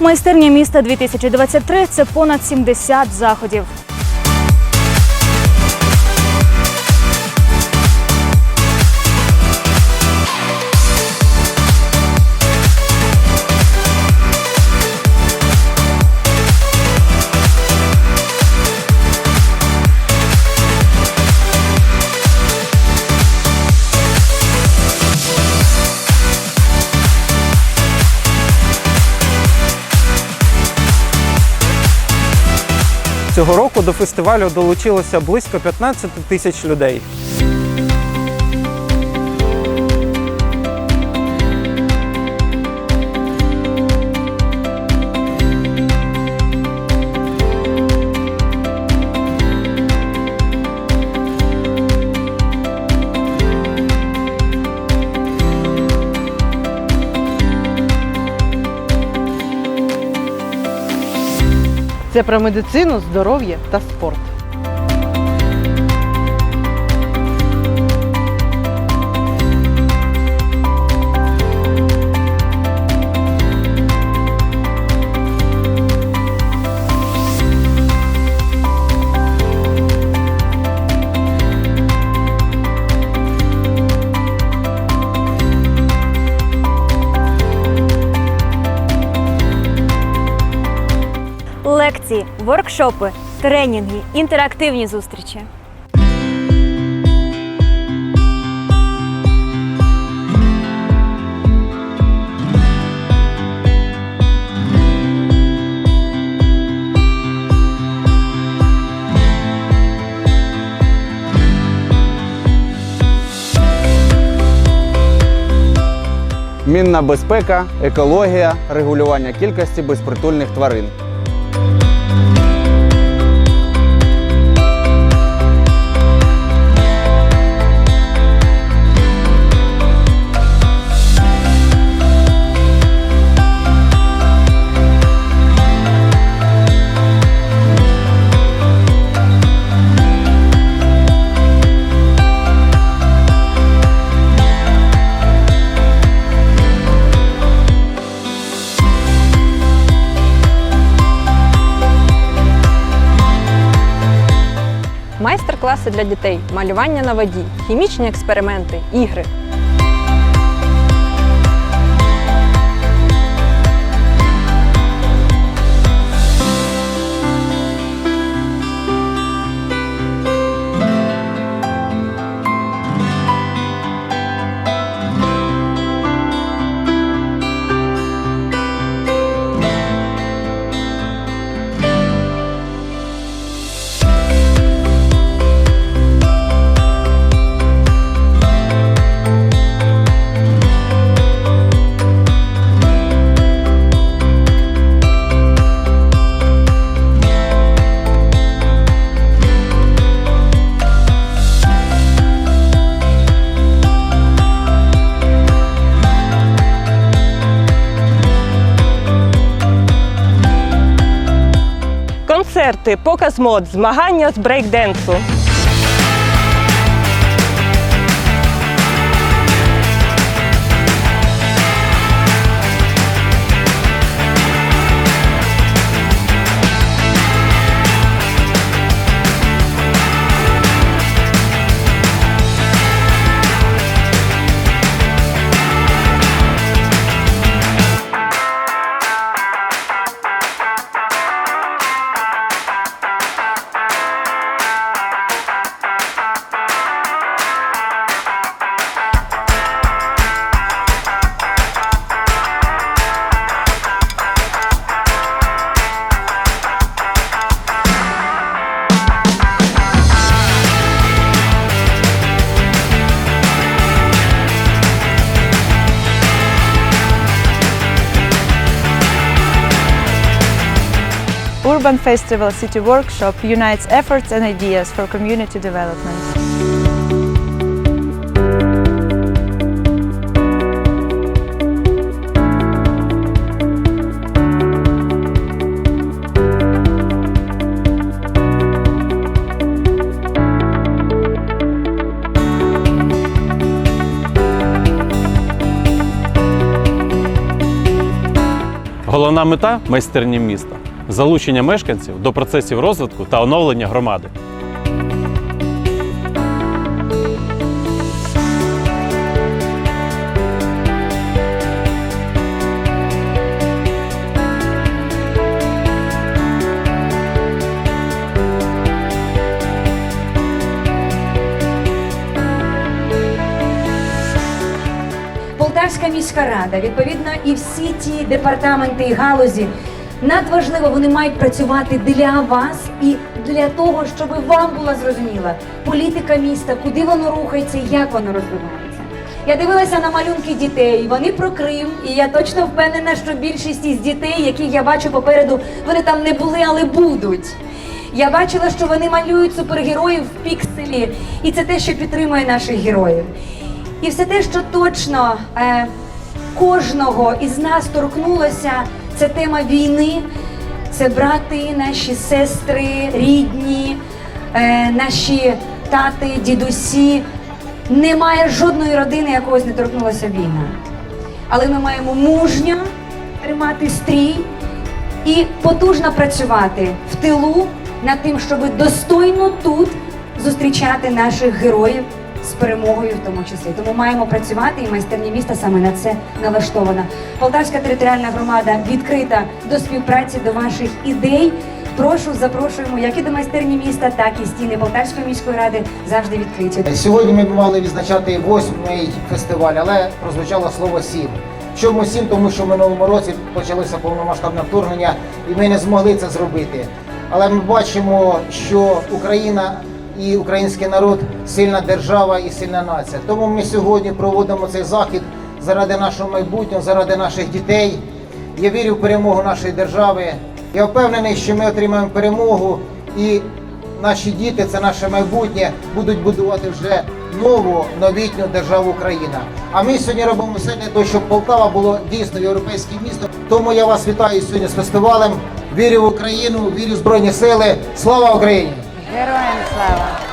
Майстерня міста 2023 – це понад 70 заходів. Цього року до фестивалю долучилося близько 15 тисяч людей. Це про медицину, здоров'я та спорт. Воркшопи, тренінги, інтерактивні зустрічі. Мінна безпека, екологія, регулювання кількості безпритульних тварин. Майстер-класи для дітей, малювання на воді, хімічні експерименти, ігри. Концерти, показ мод, змагання з брейкденсу. Urban Festival City Workshop unites efforts and ideas for community development. Головна мета майстерні міста залучення мешканців до процесів розвитку та оновлення громади. Полтавська міська рада, відповідно, і всі ті департаменти і галузі надважливо вони мають працювати для вас і для того, щоб вам була зрозуміла політика міста, куди воно рухається, як воно розвивається. Я дивилася на малюнки дітей. Вони про Крим, і я точно впевнена, що більшість із дітей, яких я бачу попереду, вони там не були, але будуть. Я бачила, що вони малюють супергероїв в пікселі, і це те, що підтримує наших героїв. І все те, що точно е, кожного із нас торкнулося, це тема війни, це брати, наші сестри, рідні, е, наші тати, дідусі. Немає жодної родини, якогось не торкнулася війна. Але ми маємо мужньо тримати стрій і потужно працювати в тилу над тим, щоб достойно тут зустрічати наших героїв з перемогою в тому числі. Тому маємо працювати, і майстерня міста саме на це налаштована. Полтавська територіальна громада відкрита до співпраці, до ваших ідей. Прошу, запрошуємо як і до майстерні міста, так і стіни Полтавської міської ради завжди відкриті. Сьогодні ми мали відзначати восьмий фестиваль, але прозвучало слово сім. Чому сім? Тому що в минулому році почалося повномасштабне вторгнення, і ми не змогли це зробити. Але ми бачимо, що Україна і український народ сильна держава і сильна нація. Тому ми сьогодні проводимо цей захід заради нашого майбутнього, заради наших дітей. Я вірю в перемогу нашої держави. Я впевнений, що ми отримаємо перемогу і наші діти, це наше майбутнє, будуть будувати вже нову новітню державу Україна. А ми сьогодні робимо все для того, щоб Полтава було дійсно європейським містом. Тому я вас вітаю сьогодні з фестивалем. Вірю в Україну, вірю в Збройні Сили. Слава Україні! Героям слава!